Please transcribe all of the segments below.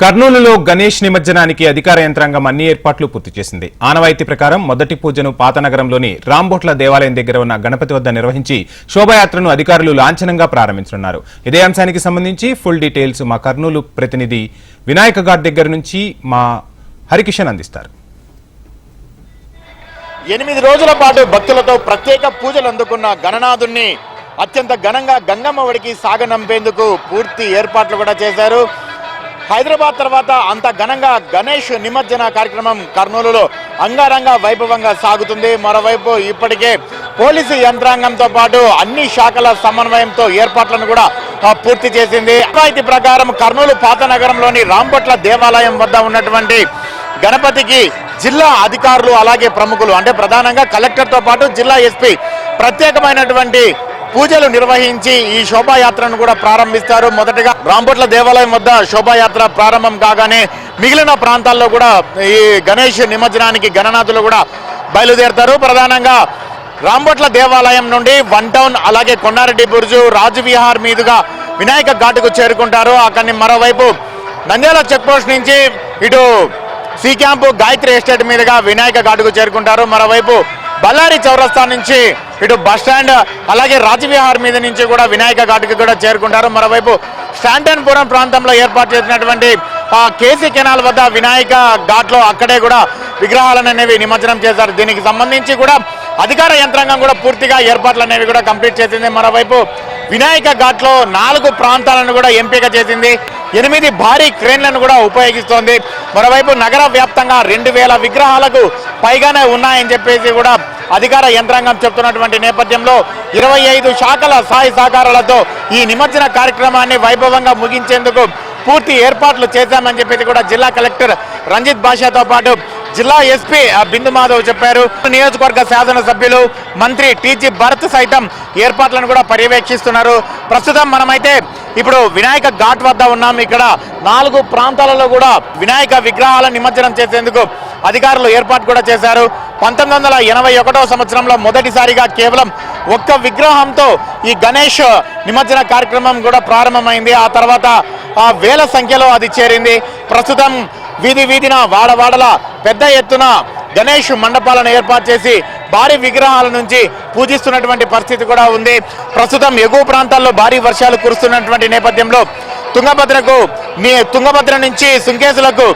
కర్నూలులో గణేష్ నిమజ్జనానికి అధికార యంత్రాంగం అన్ని ఏర్పాట్లు పూర్తి చేసింది. ఆనవాయితీ ప్రకారం మొదటి పూజను పాతనగరంలోని రాంబోట్ల దేవాలయం దగ్గర ఉన్న గణపతి వద్ద నిర్వహించి శోభాయాత్రను అధికారులు లాంఛనంగా ప్రారంభించనున్నారు. ఇదే అంశానికి సంబంధించి ఫుల్ డీటెయిల్స్ మా కర్నూలు ప్రతినిధి వినాయక ఘాట్ దగ్గర నుంచి మా హరికిషన్ అందిస్తారు. ఎనిమిది రోజుల పాటు భక్తులతో ప్రత్యేక పూజలు అందుకున్న గణనాథుణ్ణి అత్యంత ఘనంగా గంగమ్మ వడికి సాగనంపేందుకు పూర్తి ఏర్పాట్లు కూడా చేశారు. హైదరాబాద్ తర్వాత అంత ఘనంగా గణేష్ నిమజ్జన కార్యక్రమం కర్నూలులో అంగరంగ వైభవంగా సాగుతుంది. మరోవైపు ఇప్పటికే పోలీసు యంత్రాంగంతో పాటు అన్ని శాఖల సమన్వయంతో ఏర్పాట్లను కూడా పూర్తి చేసింది. అన్వాయితీ ప్రకారం కర్నూలు పాత నగరంలోని రాంపట్ల దేవాలయం వద్ద ఉన్నటువంటి గణపతికి జిల్లా అధికారులు అలాగే ప్రముఖులు అంటే ప్రధానంగా కలెక్టర్తో పాటు జిల్లా ఎస్పీ ప్రత్యేకమైనటువంటి పూజలు నిర్వహించి ఈ శోభాయాత్రను కూడా ప్రారంభిస్తారు. మొదటగా రాంపట్ల దేవాలయం వద్ద శోభాయాత్ర ప్రారంభం కాగానే మిగిలిన ప్రాంతాల్లో కూడా ఈ గణేష్ నిమజ్జనానికి గణనాథులు కూడా బయలుదేరతారు. ప్రధానంగా రాంబొట్ల దేవాలయం నుండి వన్ టౌన్ అలాగే కొండారెడ్డి బుర్జు రాజవిహార్ మీదుగా వినాయక ఘాటుకు చేరుకుంటారు. అక్కడిని మరోవైపు నంద్యాల చెక్పోస్ట్ నుంచి ఇటు సి క్యాంపు గాయత్రి ఎస్టేట్ మీదుగా వినాయక ఘాటుకు చేరుకుంటారు. మరోవైపు బళ్ళారి చౌరస్తా నుంచి ఇటు బస్ స్టాండ్ అలాగే రాజవిహార్ మీద నుంచి కూడా వినాయక ఘాట్కి కూడా చేరుకుంటారు. మరోవైపు స్టాంటన్పురం ప్రాంతంలో ఏర్పాటు చేసినటువంటి ఆ కేసీ కెనాల్ వద్ద వినాయక ఘాట్లో అక్కడే కూడా విగ్రహాలను అనేవి నిమజ్జనం చేశారు. దీనికి సంబంధించి కూడా అధికార యంత్రాంగం కూడా పూర్తిగా ఏర్పాట్లు అనేవి కూడా కంప్లీట్ చేసింది. మరోవైపు వినాయక ఘాట్లో నాలుగు ప్రాంతాలను కూడా ఎంపిక చేసింది. ఎనిమిది భారీ క్రేన్లను కూడా ఉపయోగిస్తోంది. మరోవైపు నగర వ్యాప్తంగా రెండు వేల విగ్రహాలకు పైగానే ఉన్నాయని చెప్పేసి కూడా అధికార యంత్రాంగం చెప్తున్నటువంటి నేపథ్యంలో ఇరవై ఐదు శాఖల సహాయ సహకారాలతో ఈ నిమజ్జన కార్యక్రమాన్ని వైభవంగా ముగించేందుకు పూర్తి ఏర్పాట్లు చేశామని చెప్పేసి కూడా జిల్లా కలెక్టర్ రంజిత్ భాషతో పాటు జిల్లా ఎస్పీ ఆ, బిందు మాధవ్ చెప్పారు. నియోజకవర్గ శాసనసభ్యులు మంత్రి టీజీ భరత్ సైతం ఏర్పాట్లను కూడా పర్యవేక్షిస్తున్నారు. ప్రస్తుతం మనమైతే ఇప్పుడు వినాయక ఘాట్ వద్ద ఉన్నాం. ఇక్కడ నాలుగు ప్రాంతాలలో కూడా వినాయక విగ్రహాల నిమజ్జనం చేసేందుకు అధికారులు ఏర్పాటు కూడా చేశారు. పంతొమ్మిది వందల ఎనభై ఒకటో సంవత్సరంలో మొదటిసారిగా కేవలం ఒక్క విగ్రహంతో ఈ గణేష్ నిమజ్జన కార్యక్రమం కూడా ప్రారంభమైంది. ఆ తర్వాత ఆ వేల సంఖ్యలో అది చేరింది. ప్రస్తుతం వీధి వీధిన వాడవాడల పెద్ద ఎత్తున గణేష్ మండపాలను ఏర్పాటు చేసి భారీ విగ్రహాల నుంచి పూజిస్తున్నటువంటి పరిస్థితి కూడా ఉంది. ప్రస్తుతం ఎగువ ప్రాంతాల్లో భారీ వర్షాలు కురుస్తున్నటువంటి నేపథ్యంలో తుంగభద్రకు మీ తుంగభద్ర నుంచి సుంకేసులకు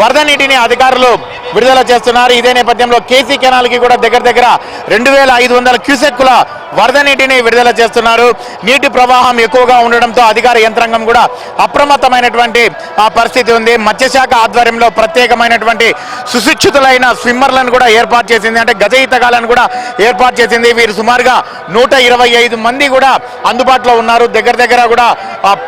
వరద నీటిని అధికారులు విడుదల చేస్తున్నారు. ఇదే నేపథ్యంలో కేసీ కెనాల్కి కూడా దగ్గర దగ్గర రెండు వేల ఐదు వందల క్యూసెక్కుల వరద నీటిని విడుదల చేస్తున్నారు. నీటి ప్రవాహం ఎక్కువగా ఉండడంతో అధికార యంత్రాంగం కూడా అప్రమత్తమైనటువంటి ఆ పరిస్థితి ఉంది. మత్స్యశాఖ ఆధ్వర్యంలో ప్రత్యేకమైనటువంటి సుశిక్షితులైన స్విమ్మర్లను కూడా ఏర్పాటు చేసింది. అంటే గజ ఈతగాలను కూడా ఏర్పాటు చేసింది. వీరు సుమారుగా నూట ఇరవై ఐదు మంది కూడా అందుబాటులో ఉన్నారు. దగ్గర దగ్గర కూడా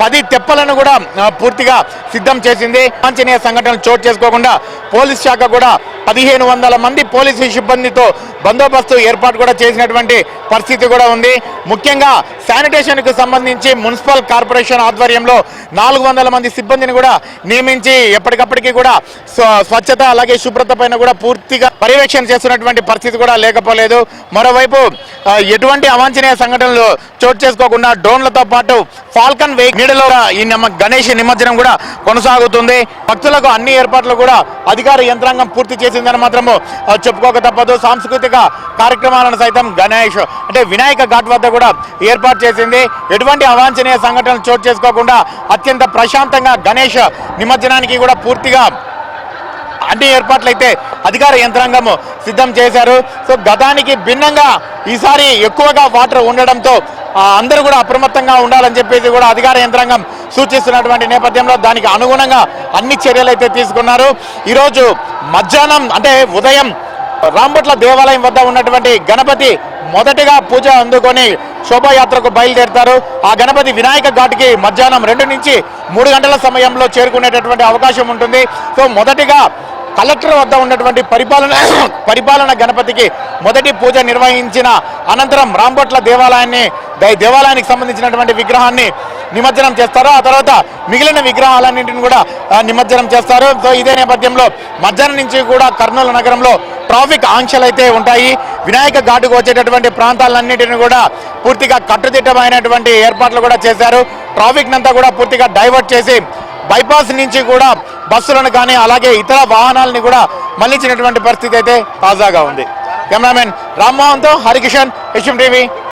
పది తెప్పలను కూడా పూర్తిగా సిద్ధం చేసింది. వాంఛనీయ సంఘటనలు చోటు చేసుకోకుండా పోలీస్ శాఖ కూడా పదిహేను వందల మంది పోలీసు సిబ్బందితో బందోబస్తు ఏర్పాటు కూడా చేసినటువంటి పరిస్థితి కూడా ఉంది. ముఖ్యంగా శానిటేషన్కు సంబంధించి మున్సిపల్ కార్పొరేషన్ ఆధ్వర్యంలో నాలుగు వందల మంది సిబ్బందిని కూడా నియమించి ఎప్పటికప్పటికి కూడా స్వ- స్వచ్ఛత అలాగే శుభ్రత పైన కూడా పూర్తిగా పర్యవేక్షణ చేస్తున్నటువంటి పరిస్థితి కూడా లేకపోలేదు. మరోవైపు ఎటువంటి అవాంఛనీయ సంఘటనలు చోటు చేసుకోకుండా డ్రోన్లతో పాటు ఫాల్కన్ వెహికల్ నీడలో ఈ గణేష్ నిమజ్జనం కూడా కొనసాగుతుంది. భక్తులకు అన్ని ఏర్పాట్లు కూడా అధికార యంత్రాంగం పూర్తి చేసిందని మాత్రము చెప్పుకోక తప్పదు. సాంస్కృతిక కార్యక్రమాలను సైతం గణేష్ అంటే వినాయక ఘాట్ వద్ద కూడా ఏర్పాటు చేసింది. ఎటువంటి అవాంఛనీయ సంఘటనలు చోటు చేసుకోకుండా అత్యంత ప్రశాంతంగా గణేష్ నిమజ్జనానికి కూడా పూర్తిగా అన్ని ఏర్పాట్లు అయితే అధికార యంత్రాంగం సిద్ధం చేశారు. సో గతానికి భిన్నంగా ఈసారి ఎక్కువగా వాటర్ ఉండడంతో అందరూ కూడా అప్రమత్తంగా ఉండాలని చెప్పేసి కూడా అధికార యంత్రాంగం సూచిస్తున్నటువంటి నేపథ్యంలో దానికి అనుగుణంగా అన్ని చర్యలు అయితే తీసుకున్నారు. ఈరోజు మధ్యాహ్నం అంటే ఉదయం రాంబొట్ల దేవాలయం వద్ద ఉన్నటువంటి గణపతి మొదటిగా పూజ అందుకొని శోభాయాత్రకు బయలుదేరుతారు. ఆ గణపతి వినాయక ఘాట్కి మధ్యాహ్నం రెండు నుంచి మూడు గంటల సమయంలో చేరుకునేటటువంటి అవకాశం ఉంటుంది. సో మొదటిగా కలెక్టర్ వద్ద ఉన్నటువంటి పరిపాలన పరిపాలన గణపతికి మొదటి పూజ నిర్వహించిన అనంతరం రాంబొట్ల దేవాలయాన్ని దేవాలయానికి సంబంధించినటువంటి విగ్రహాన్ని నిమజ్జనం చేస్తారు. ఆ తర్వాత మిగిలిన విగ్రహాలన్నింటిని కూడా నిమజ్జనం చేస్తారు. సో ఇదే నేపథ్యంలో మధ్యాహ్నం నుంచి కూడా కర్నూలు నగరంలో ట్రాఫిక్ ఆంక్షలు అయితే ఉంటాయి. వినాయక ఘాటుకు వచ్చేటటువంటి ప్రాంతాలన్నింటిని కూడా పూర్తిగా కట్టుదిట్టమైనటువంటి ఏర్పాట్లు కూడా చేశారు. ట్రాఫిక్ నంతా కూడా పూర్తిగా డైవర్ట్ చేసి బైపాస్ నుంచి కూడా బస్సులను కానీ అలాగే ఇతర వాహనాలని కూడా మళ్ళించినటువంటి పరిస్థితి అయితే తాజాగా ఉంది. కెమెరామెన్ రామ్మోహన్తో హరికిషన్ హెచ్ఎం టీవీ